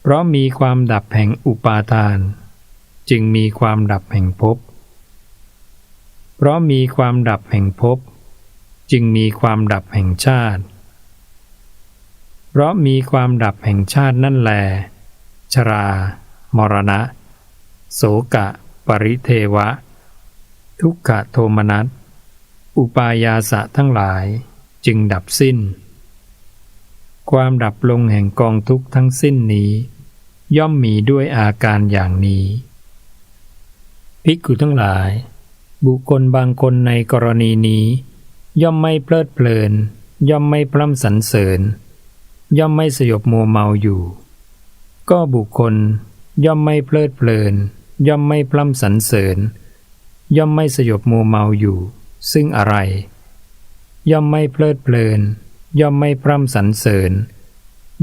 เพราะมีความดับแห่งอุปาทาน จึงมีความดับแห่งภพ เพราะมีความดับแห่งภพ จึงมีความดับแห่งชาติ เพราะมีความดับแห่งชาตินั่นแล ชรา มรณะ โสกะ ปริเทวะ ทุกขโทมนัส อุปายาสะทั้งหลายจึงดับสิ้นความดับลงแห่งกองทุกข์ทั้งสิ้นนี้ ย่อมมีด้วยอาการอย่างนี้ ภิกขุทั้งหลาย บุคคลบางคนในกรณีนี้ ย่อมไม่เพลิดเพลิน ย่อมไม่พร่ำสรรเสริญ ย่อมไม่สยบมัวเมาอยู่ ก็บุคคลย่อมไม่เพลิดเพลิน ย่อมไม่พร่ำสรรเสริญ ย่อมไม่สยบมัวเมาอยู่ ซึ่งอะไร ย่อมไม่เพลิดเพลิน ย่อมไม่พร่ำสรรเสริญ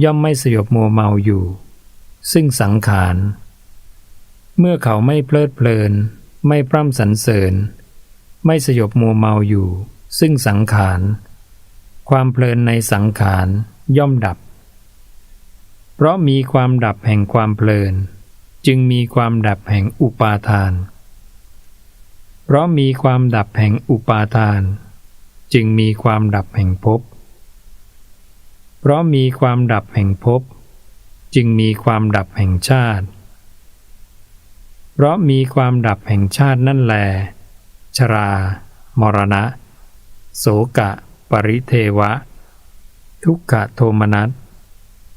ย่อมไม่สยบมัวเมาอยู่ ซึ่งสังขาร เมื่อเขาไม่เพลิดเพลิน ไม่พร่ำสรรเสริญ ไม่สยบมัวเมาอยู่ ซึ่งสังขาร ความเพลินในสังขารย่อมดับ เพราะมีความดับแห่งความเพลิน จึงมีความดับแห่งอุปาทาน เพราะมีความดับแห่งอุปาทาน จึงมีความดับแห่งภพเพราะมีความดับแห่งภพ จึงมีความดับแห่งชาติ เพราะมีความดับแห่งชาตินั่นแล ชรา มรณะ โสกะ ปริเทวะ ทุกขโทมนัส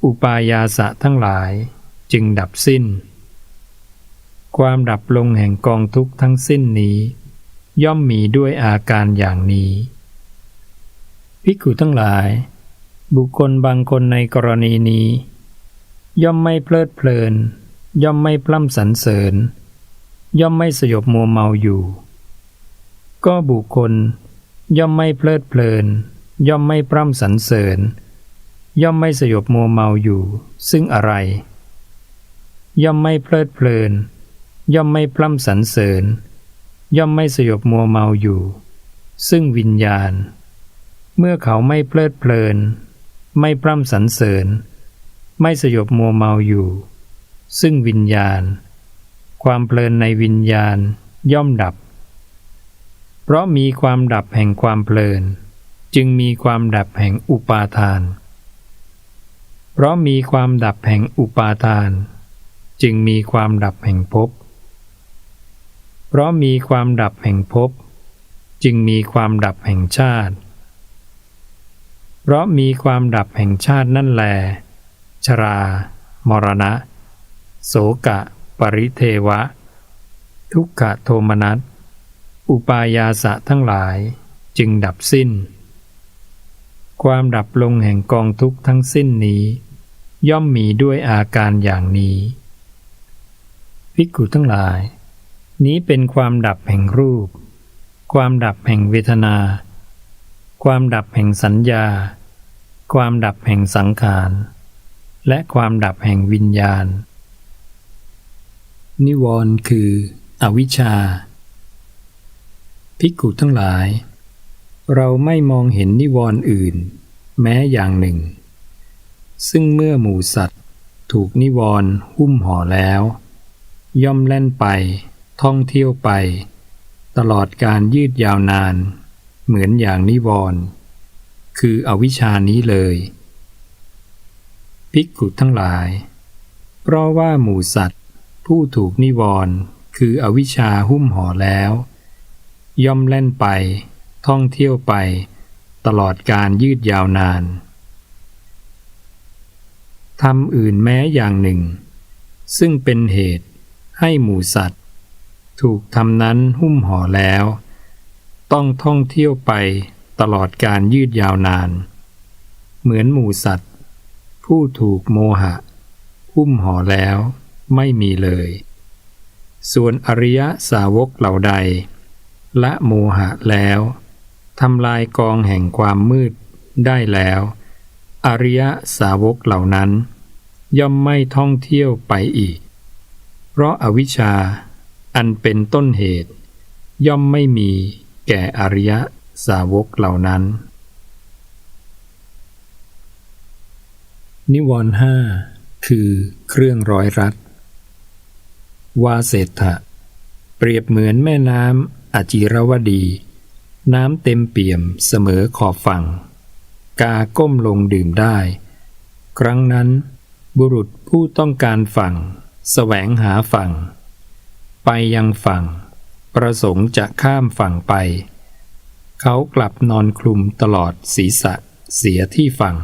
อุปายาสะทั้งหลายจึงดับสิ้น ความดับลงแห่งกองทุกข์ทั้งสิ้นนี้ ย่อมมีด้วยอาการอย่างนี้ภิกขุทั้งหลาย บุคคลบางคนในกรณีนี้ ย่อมไม่เพลิดเพลิน ย่อมไม่พร่ำสรรเสริญ ย่อมไม่สยบมัวเมาอยู่ ก็บุคคล ย่อมไม่เพลิดเพลิน ย่อมไม่พร่ำสรรเสริญ ย่อมไม่สยบมัวเมาอยู่ ซึ่งอะไร ย่อมไม่เพลิดเพลิน ย่อมไม่พร่ำสรรเสริญ ย่อมไม่สยบมัวเมาอยู่ ซึ่งวิญญาณ เมื่อเขาไม่เพลิดเพลิน ไม่พร่ำสรรเสริญ ไม่สยบมัวเมาอยู่ ซึ่งวิญญาณ ความเพลินในวิญญาณย่อมดับ เพราะมีความดับแห่งความเพลิน จึงมีความดับแห่งอุปาทาน เพราะมีความดับแห่งอุปาทาน จึงมีความดับแห่งภพเพราะมีความดับแห่งภพจึงมีความดับแห่งชาติ เพราะมีความดับแห่งชาตินั่นแล ชรา มรณะ โสกะ ปริเทวะ ทุกขโทมนัส อุปายาสะทั้งหลายจึงดับสิ้น ความดับลงแห่งกองทุกข์ทั้งสิ้นนี้ ย่อมมีด้วยอาการอย่างนี้ ภิกขุทั้งหลาย นี้เป็นความดับแห่งรูป ความดับแห่งเวทนา ความดับแห่งสัญญา ความดับแห่งสังขาร และความดับแห่งวิญญาณ นิวรณ์คือ อวิชชา ภิกขุทั้งหลาย เราไม่มองเห็นนิวรณ์อื่น แม้อย่างหนึ่ง ซึ่งเมื่อหมูสัตว์ ถูกนิวรณ์หุ้มห่อแล้ว ย่อมเล่นไป ท่องเที่ยวไป ตลอดการยืดยาวนาน เหมือนอย่างนิวรณ์คืออวิชานี้เลย ภิกขุทั้งหลาย เพราะว่าหมูสัตว์ ผู้ถูกนิวรณ์คืออวิชชาหุ้มห่อแล้ว ย่อมเล่นไป ท่องเที่ยวไป ตลอดการยืดยาวนานทำอื่นแม้อย่างหนึ่ง ซึ่งเป็นเหตุให้หมูสัตว์ ถูกทำนั้นหุ้มห่อแล้ว ต้องท่องเที่ยวไปตลอดการยืดยาวนาน เหมือนหมูสัตว์ ผู้ถูกโมหะหุ้มห่อแล้วไม่มีเลย ส่วนอริยสาวกเหล่าใด ละโมหะแล้วทำลายกองแห่งความมืดได้แล้ว อริยสาวกเหล่านั้น ย่อมไม่ท่องเที่ยวไปอีก เพราะอาวิชชาอันเป็นต้นเหตุ ย่อมไม่มีแก่อริยสาวกเหล่านั้น นิวรณ์ห้าคือเครื่องร้อยรัดวาเศษะเปรียบเหมือนแม่น้ำอจิรวดี น้ำเต็มเปี่ยมเสมอขอบฝั่ง กาก้มลงดื่มได้ ครั้งนั้น บุรุษผู้ต้องการฝั่งแสวงหาฝั่ง ไปยังฝั่ง ประสงค์จะข้ามฝั่งไป เขากลับนอนคลุมตลอดศีรษะเสียที่ฝั่ง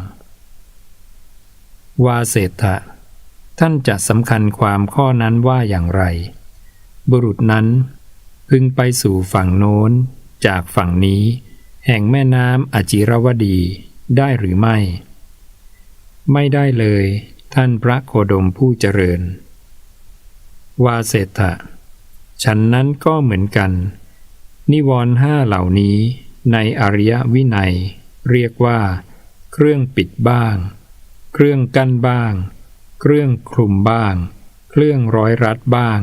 วาเศรษะท่านจะสำคัญความข้อนั้นว่าอย่างไร บุรุษนั้นพึงไปสู่ฝั่งโน้น จากฝั่งนี้ แห่งแม่น้ำอจิรวดีได้หรือไม่ ไม่ได้เลย ท่านพระโคดมผู้เจริญ วาเศรษะฉันนั้นก็เหมือนกัน นิวรห้าเหล่านี้ในอริยวินัย เรียกว่า เครื่องปิดบ้าง เครื่องกั้นบ้าง เครื่องคลุมบ้าง เครื่องร้อยรัดบ้าง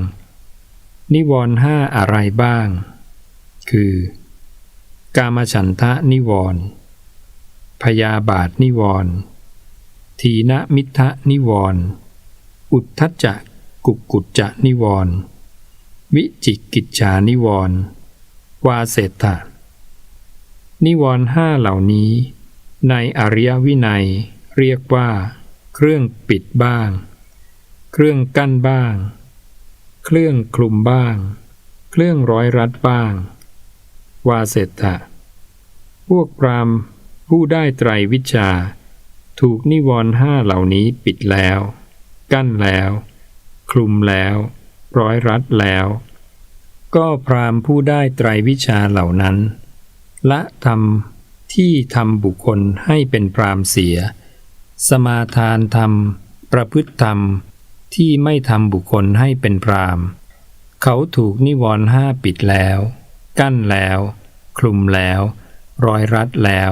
นิวรณ์ห้าอะไรบ้าง คือ กามฉันทะนิวรณ์พยาบาทนิวรณ์ทีนมิทะนิวรณ์อุทธัจจะกุกุจจะนิวรณ์วิจิกิจฉานิวรณ์วาเศรษฐะนิวรณ์ห้าเหล่านี้ ในอริยวินัย เรียกว่า เครื่องปิดบ้าง เครื่องกั้นบ้าง เครื่องคลุมบ้าง เครื่องร้อยรัดบ้าง วาเศรษฐะพวกพรามผู้ได้ไตรวิชา ถูกนิวรณ์ห้าเหล่านี้ปิดแล้ว กั้นแล้ว คลุมแล้ว ร้อยรัดแล้ว ก็พรามผู้ได้ไตรวิชาเหล่านั้น ละธรรมที่ทำบุคคลให้เป็นพรามเสีย สมาทานธรรม ประพฤติธรรมที่ไม่ทำบุคคลให้เป็นพรามเขาถูกนิวรณ์ห้าปิดแล้ว กั้นแล้ว คลุมแล้ว ร้อยรัดแล้ว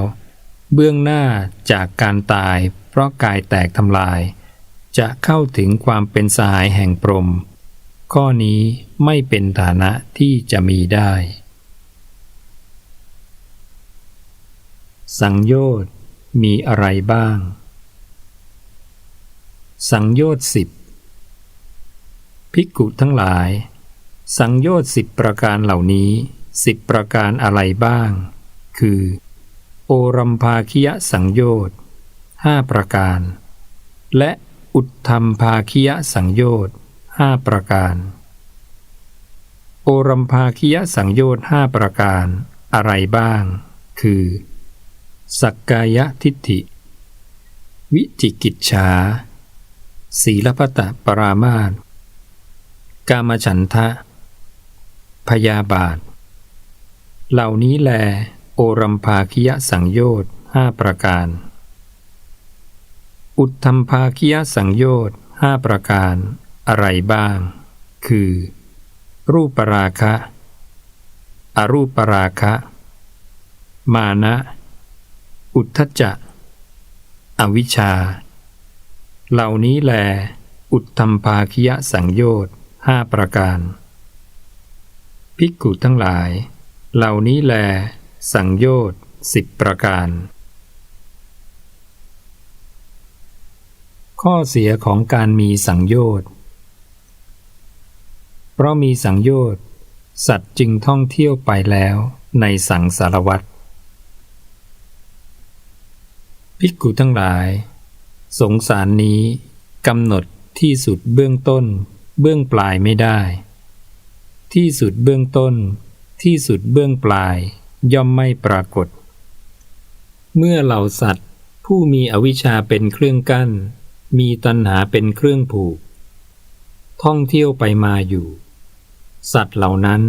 เบื้องหน้าจากการตาย เพราะกายแตกทำลาย จะเข้าถึงความเป็นสหายแห่งพรหมข้อนี้ไม่เป็นฐานะที่จะมีได้ สังโยชน์มีอะไรบ้าง สังโยชน์สิบภิกขุทั้งหลาย สังโยชน์สิบประการเหล่านี้สิบประการอะไรบ้าง คือ โอรัมภาคิยสังโยชน์ห้าประการ และอุทธรรมภาคิยสังโยชน์ห้าประการ โอรัมภาคิยสังโยชน์ห้าประการอะไรบ้าง คือ สักกายทิฏฐิ วิจิกิจฉา ศีลพัตะปรามาตกามฉันทะ พยาบาท เหล่านี้แล โอรัมภาคิยสังโยชน์ห้าประการ อุทธรรมภาคิยสังโยชน์ห้าประการอะไรบ้าง คือ รูปปราคะ อรูปราคะ มานะ อุทธจะ อวิชชา เหล่านี้แล อุทธรรมภาคิยสังโยชน์ห้าประการ ภิกขุทั้งหลาย เหล่านี้แล สังโยชน์สิบประการ ข้อเสียของการมีสังโยชน์ เพราะมีสังโยชน์สัตว์จึงท่องเที่ยวไปแล้วในสังสารวัตรภิกขุทั้งหลาย สงสารนี้กำหนดที่สุดเบื้องต้น เบื้องปลายไม่ได้ ที่สุดเบื้องต้น ที่สุดเบื้องปลาย ย่อมไม่ปรากฏ เมื่อเหล่าสัตว์ ผู้มีอวิชชาเป็นเครื่องกั้น มีตัณหาเป็นเครื่องผูก ท่องเที่ยวไปมาอยู่ สัตว์เหล่านั้น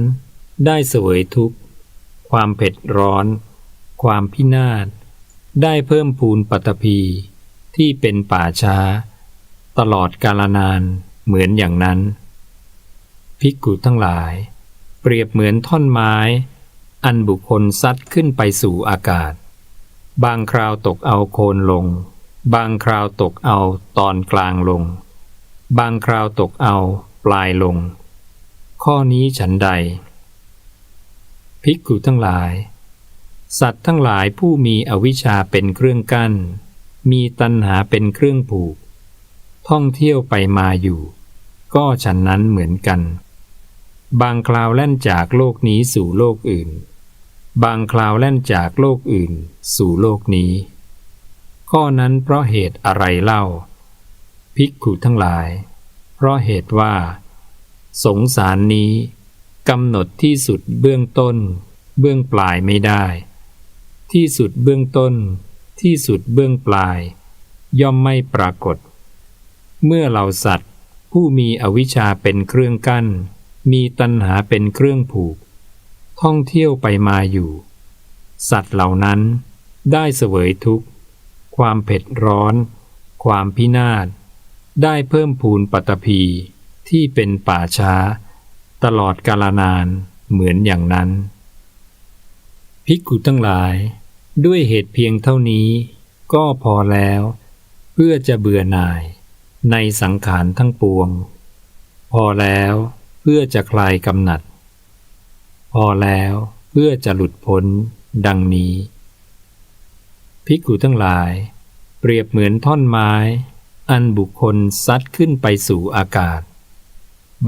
ได้เสวยทุกข์ ความเผ็ดร้อน ความพินาศได้เพิ่มพูนปัตภี ที่เป็นป่าช้า ตลอดกาลนานเหมือนอย่างนั้น ภิกขุทั้งหลาย เปรียบเหมือนท่อนไม้ อันบุคคลซัดขึ้นไปสู่อากาศ บางคราวตกเอาโคนลง บางคราวตกเอาตอนกลางลง บางคราวตกเอาปลายลง ข้อนี้ฉันใด ภิกขุทั้งหลาย สัตว์ทั้งหลายผู้มีอวิชชาเป็นเครื่องกั้น มีตัณหาเป็นเครื่องผูก ท่องเที่ยวไปมาอยู่ ก็ฉันนั้นเหมือนกัน บางคราวแล่นจากโลกนี้สู่โลกอื่น บางคราวแล่นจากโลกอื่น สู่โลกนี้ ข้อนั้นเพราะเหตุอะไรเล่า ภิกขุทั้งหลาย เพราะเหตุว่า สงสารนี้กำหนดที่สุดเบื้องต้น เบื้องปลายไม่ได้ ที่สุดเบื้องต้น ที่สุดเบื้องปลาย ย่อมไม่ปรากฏ เมื่อเราสัตว์ ผู้มีอวิชชาเป็นเครื่องกั้น มีตัณหาเป็นเครื่องผูก ท่องเที่ยวไปมาอยู่ สัตว์เหล่านั้นได้เสวยทุกข์ ความเผ็ดร้อน ความพินาศ ได้เพิ่มพูนปัตตภีที่เป็นป่าช้า ตลอดกาลนานเหมือนอย่างนั้น ภิกขุทั้งหลาย ด้วยเหตุเพียงเท่านี้ ก็พอแล้ว เพื่อจะเบื่อหน่าย ในสังขารทั้งปวง พอแล้วเพื่อจะคลายกำหนัด พอแล้วเพื่อจะหลุดพ้น ดังนี้ ภิกขุทั้งหลาย เปรียบเหมือนท่อนไม้ อันบุคคลซัดขึ้นไปสู่อากาศ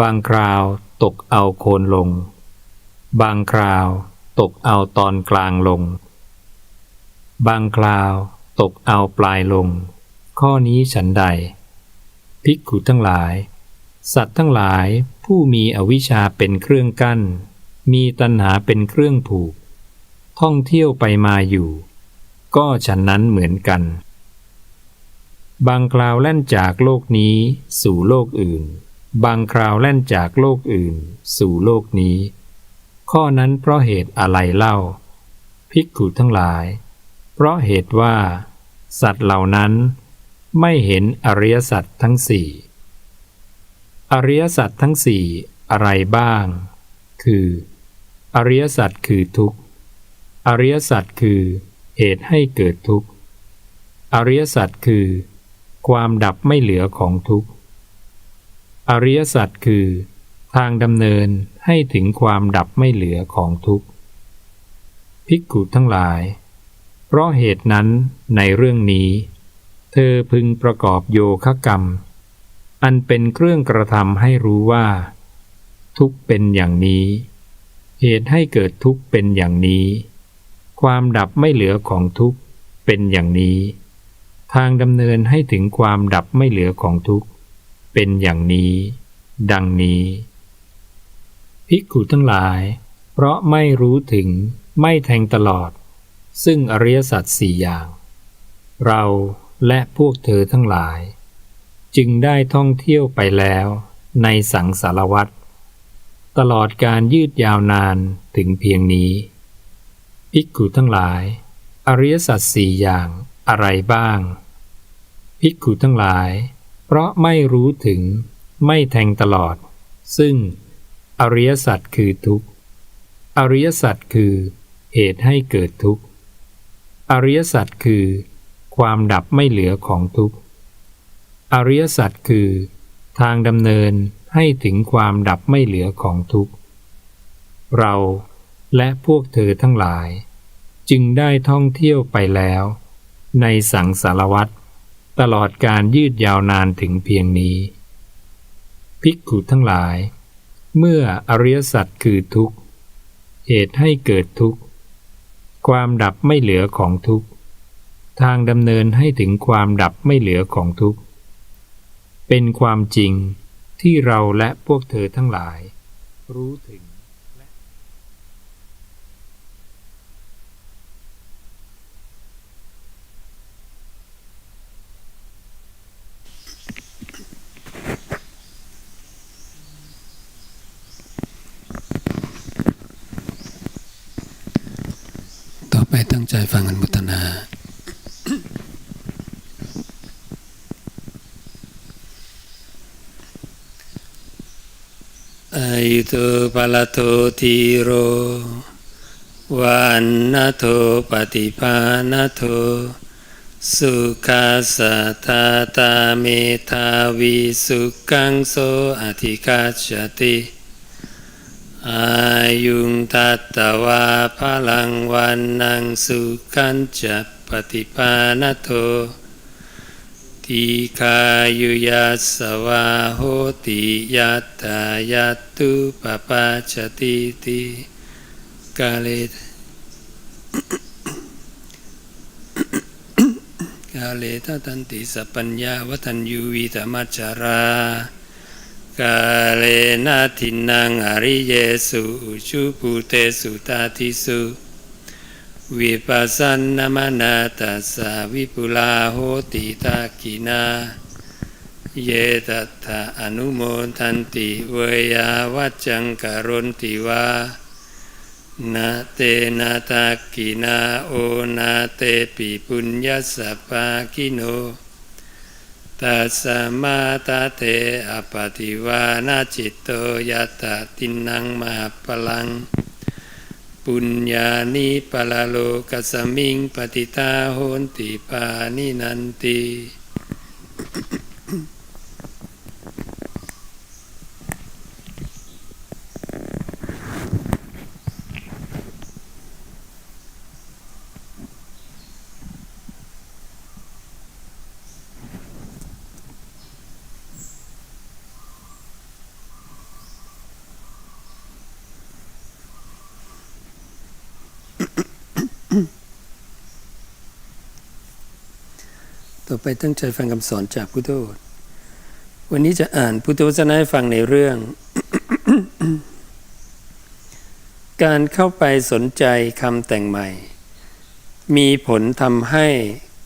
บางคราวตกเอาโคนลง บางคราวตกเอาตอนกลางลง บางคราวตกเอาปลายลง ข้อนี้ฉันใด ภิกขุทั้งหลาย สัตว์ทั้งหลายผู้มีอวิชชาเป็นเครื่องกั้น มีตัณหาเป็นเครื่องผูก ท่องเที่ยวไปมาอยู่ ก็ฉันนั้นเหมือนกัน บางคราวแล่นจากโลกนี้สู่โลกอื่น บางคราวแล่นจากโลกอื่น สู่โลกนี้ ข้อนั้นเพราะเหตุอะไรเล่า ภิกขุทั้งหลาย เพราะเหตุว่า สัตว์เหล่านั้นไม่เห็นอริยสัจทั้งสี่อริยสัจทั้งสี่อะไรบ้าง คือ อริยสัจคือทุกข์ อริยสัจคือเหตุให้เกิดทุกข์ อริยสัจคือ ความดับไม่เหลือของทุกข์ อริยสัจคือ ทางดำเนินให้ถึงความดับไม่เหลือของทุกข์ ภิกขุทั้งหลาย เพราะเหตุนั้นในเรื่องนี้ เธอพึงประกอบโยคะกรรม อันเป็นเครื่องกระทำให้รู้ว่า ทุกเป็นอย่างนี้ เหตุให้เกิดทุกเป็นอย่างนี้ ความดับไม่เหลือของทุกเป็นอย่างนี้ ทางดำเนินให้ถึงความดับไม่เหลือของทุกเป็นอย่างนี้ ดังนี้ ภิกขุทั้งหลาย เพราะไม่รู้ถึงไม่แทงตลอด ซึ่งอริยสัจสี่อย่าง เราและพวกเธอทั้งหลาย จึงได้ท่องเที่ยวไปแล้วในสังสารวัตรตลอดการยืดยาวนานถึงเพียงนี้ ภิกขุทั้งหลาย อริยสัจสี่อย่างอะไรบ้าง ภิกขุทั้งหลาย เพราะไม่รู้ถึงไม่แทงตลอด ซึ่งอริยสัจคือทุกข์อริยสัจคือเหตุให้เกิดทุกข์ อริยสัจคือ ความดับไม่เหลือของทุกข์ อริยสัจคือ ทางดำเนินให้ถึงความดับไม่เหลือของทุกข์ เราและพวกเธอทั้งหลาย จึงได้ท่องเที่ยวไปแล้ว ในสังสารวัตรตลอดการยืดยาวนานถึงเพียงนี้ ภิกขุทั้งหลาย เมื่ออริยสัจคือทุกข์ เหตุให้เกิดทุกข์ ความดับไม่เหลือของทุกข์ ทางดำเนินให้ถึงความดับไม่เหลือของทุกข์ เป็นความจริงที่เราและพวกเธอทั้งหลาย รู้ถึง ต่อไปตั้ง ใจฟังอนุโมทนาอายุโตปะละโตทีโรวันนาโทปฏิปานาโทสุขาสะทาตาเมทาวิสุขังโสอธิกัจจติอา ยุงตัตตวาพลังวันนังสุขันจะปฏิปานโทติคายุยัสวาโหติยัตถายัตตุปปาจติติกาเลกาเลทตันติสัพปัญญาวัฒนยูวิธรรมัจจารา กาเลนาทินังอริเยสุชุปุเตสุตาทิสุวิปัสสนามนาตัสสะวิปุลาโหติตากินาเยตัตถะอนุโมทันติเวยาวัจจังกรณติวานาเตนาตากินาโอนาเตปิปุญญสสปากิโน ตัสมาตาเตอปฏิวานาจิตโตยัตตะตินังมหาปลัง ปุญญานิปลาโลกัสสมิงปฏิตาโหนติปานินันติ ไปตั้งใจฟังคำสอนจากพุทโธวันนี้จะอ่านพุทธวจนะให้ฟังในเรื่อง การเข้าไปสนใจคำแต่งใหม่ มีผลทำให้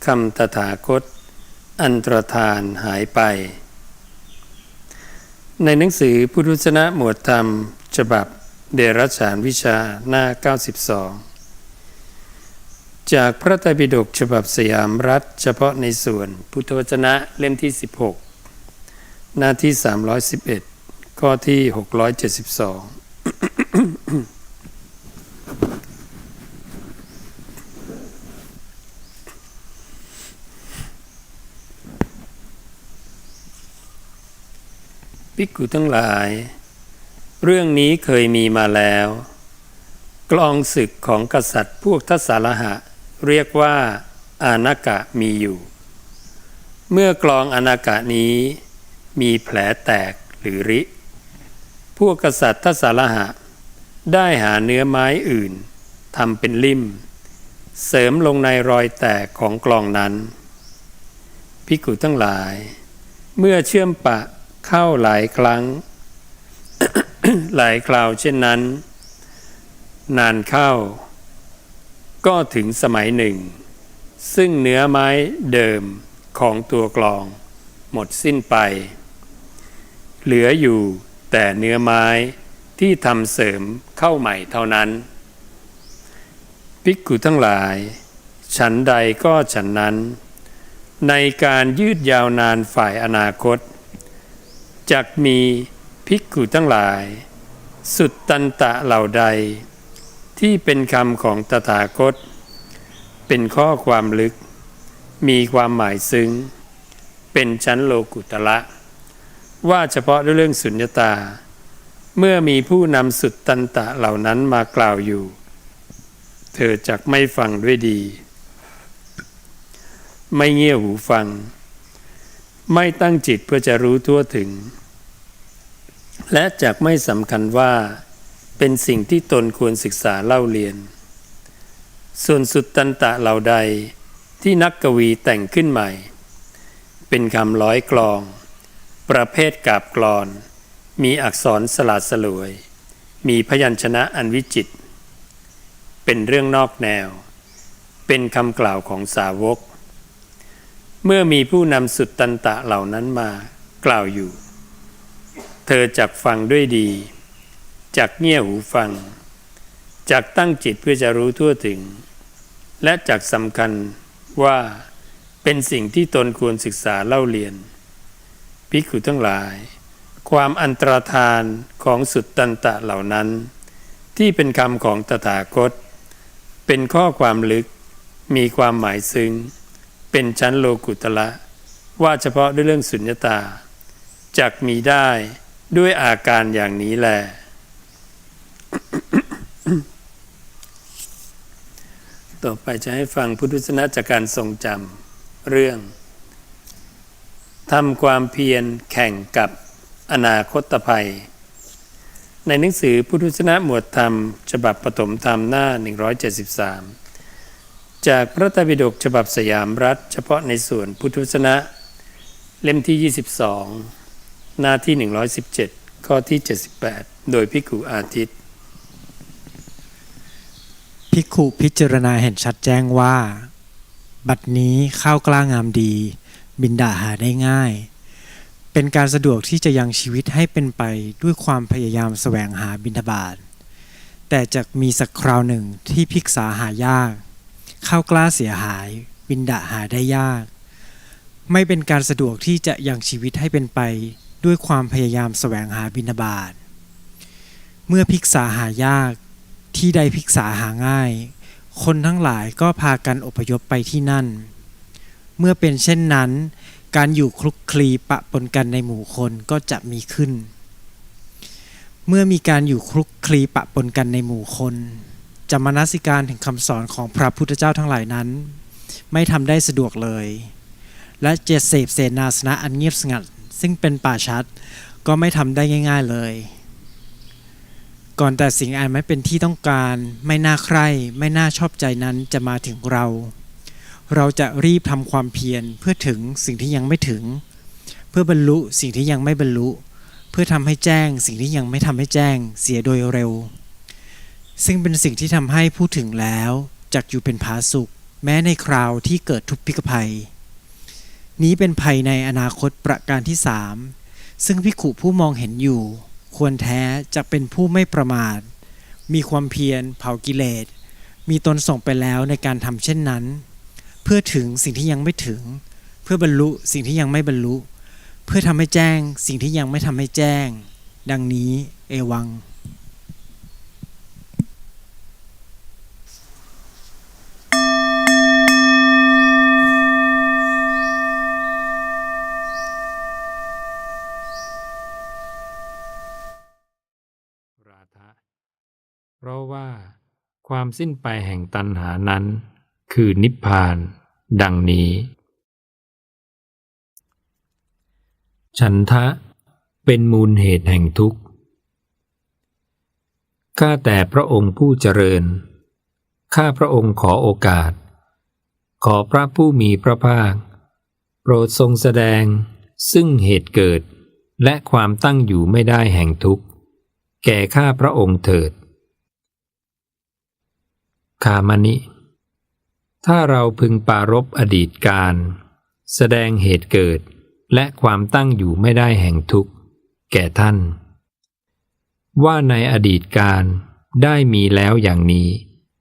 คำตถาคต อันตรธานหายไป ในหนังสือพุทธวจนะหมวดธรรม ฉบับเดรัจฉานวิชาหน้า 92 จากพระไตรปิฎกฉบับสยามรัฐ เฉพาะในส่วน พุทธวจนะเล่มที่ 16 หน้าที่ 311 ข้อที่ 672ภิกขุทั้งหลาย เรื่องนี้เคยมีมาแล้ว กลองศึกของกษัตริย์พวกทัศารหะ เรียกว่า อานากะมีอยู่ เมื่อกลองอานากะนี้ มีแผลแตกหรือริ พวกกษัตริย์ทศารหะ ได้หาเนื้อไม้อื่นทำเป็นลิ่ม เสริมลงในรอยแตกของกลองนั้นพิกุทั้งหลาย เมื่อเชื่อมปะเข้าหลายครั้ง หลายคราวเช่นนั้น นานเข้า ก็ถึงสมัยหนึ่ง ซึ่งเนื้อไม้เดิมของตัวกลอง หมดสิ้นไป เหลืออยู่แต่เนื้อไม้ที่ทำเสริมเข้าใหม่เท่านั้น ภิกขุทั้งหลาย ฉันใดก็ฉันนั้น ในการยืดยาวนานฝ่ายอนาคตจักมีภิกขุทั้งหลาย สุดตันตะเหล่าใด ที่เป็นคำของตถาคต เป็นข้อความลึก มีความหมายซึ้ง เป็นชั้นโลกุตละ ว่าเฉพาะด้วยเรื่องสุญญตา เมื่อมีผู้นำสุดตันตะเหล่านั้นมากล่าวอยู่ เธอจักไม่ฟังด้วยดี ไม่เงี่ยหูฟัง ไม่ตั้งจิตเพื่อจะรู้ทั่วถึง และจักไม่สำคัญว่า เป็นสิ่งที่ตนควรศึกษาเล่าเรียน ส่วนสุดตันตะเหล่าใดที่นักกวีแต่งขึ้นใหม่ เป็นคำร้อยกลอง ประเภทกาบกลอน มีอักษรสลาดสลวย มีพยัญชนะอันวิจิตรเป็นเรื่องนอกแนว เป็นคำกล่าวของสาวก เมื่อมีผู้นำสุดตันตะเหล่านั้นมากล่าวอยู่ เธอจักฟังด้วยดี จักเงี่ยหูฟัง จักตั้งจิตเพื่อจะรู้ทั่วถึง และจักสำคัญว่าเป็นสิ่งที่ตนควรศึกษาเล่าเรียนภิกขุทั้งหลาย ความอันตรธานของสุดตันตะเหล่านั้น ที่เป็นคำของตถาคต เป็นข้อความลึกมีความหมายซึ้ง เป็นชั้นโลกุตละ ว่าเฉพาะด้วยเรื่องสุญญตาจักมีได้ด้วยอาการอย่างนี้แล ต่อไปจะให้ฟังพุทธวจนะจากการทรงจำเรื่องทำความเพียรแข่งกับอนาคตภัย ในหนังสือพุทธวจนะหมวดธรรม ฉบับปฐมธรรมหน้า 173 จากพระไตรปิฎกฉบับสยามรัฐ เฉพาะในส่วนพุทธวจนะ เล่มที่ 22 หน้าที่ 117 ข้อที่ 78 โดยพิกุอาทิตย์ ภิกขุพิจารณาเห็นชัดแจ้งว่า บัดนี้ข้าวกล้างามดี บินดาหาได้ง่าย เป็นการสะดวกที่จะยังชีวิตให้เป็นไปด้วยความพยายามแสวงหาบิณฑบาตแต่จะมีสักคราวหนึ่งที่พิกษาหายากข้าวกล้าเสียหาย บินดาหาได้ยาก ไม่เป็นการสะดวกที่จะยังชีวิตให้เป็นไปด้วยความพยายามแสวงหาบิณฑบาตเมื่อพิกษาหายาก ที่ใดพิกษาหาง่าย คนทั้งหลายก็พากันอพยพไปที่นั่น เมื่อเป็นเช่นนั้น การอยู่คลุกคลีปะปนกันในหมู่คนก็จะมีขึ้น เมื่อมีการอยู่คลุกคลีปะปนกันในหมู่คนจะมนสิการถึงคำสอนของพระพุทธเจ้าทั้งหลายนั้น ไม่ทำได้สะดวกเลย และเจเสพเสนาสนะอันเงียบสงัด ซึ่งเป็นป่าชัดก็ไม่ทำได้ง่าย ๆเลย ก่อนแต่สิ่งอันไม่เป็นที่ต้องการ ไม่น่าใคร่ไม่น่าชอบใจนั้นจะมาถึงเรา เราจะรีบทำความเพียรเพื่อถึงสิ่งที่ยังไม่ถึง เพื่อบรรลุสิ่งที่ยังไม่บรรลุ เพื่อทำให้แจ้งสิ่งที่ยังไม่ทำให้แจ้งเสียโดยเร็ว ซึ่งเป็นสิ่งที่ทำให้ผู้ถึงแล้วจักอยู่เป็นผาสุข แม้ในคราวที่เกิดทุพพิกภัย นี้เป็นภัยในอนาคตประการที่สามซึ่งพิขุผู้มองเห็นอยู่ ควรแท้จะเป็นผู้ไม่ประมาท มีความเพียรเผากิเลส มีตนส่งไปแล้วในการทำเช่นนั้น เพื่อถึงสิ่งที่ยังไม่ถึง เพื่อบรรลุสิ่งที่ยังไม่บรรลุ เพื่อทำให้แจ้งสิ่งที่ยังไม่ทำให้แจ้ง ดังนี้เอวัง เพราะว่า ความสิ้นไปแห่งตัณหานั้น คือนิพพาน ดังนี้ ฉันทะเป็นมูลเหตุแห่งทุกข์ข้าแต่พระองค์ผู้เจริญ ข้าพระองค์ขอโอกาส ขอพระผู้มีพระภาค โปรดทรงแสดง ซึ่งเหตุเกิดและความตั้งอยู่ไม่ได้แห่งทุกข์ แก่ข้าพระองค์เถิด คามนิ ถ้าเราพึงปรารบอดีตการ แสดงเหตุเกิดและความตั้งอยู่ไม่ได้แห่งทุกข์ แก่ท่าน ว่าในอดีตการได้มีแล้วอย่างนี้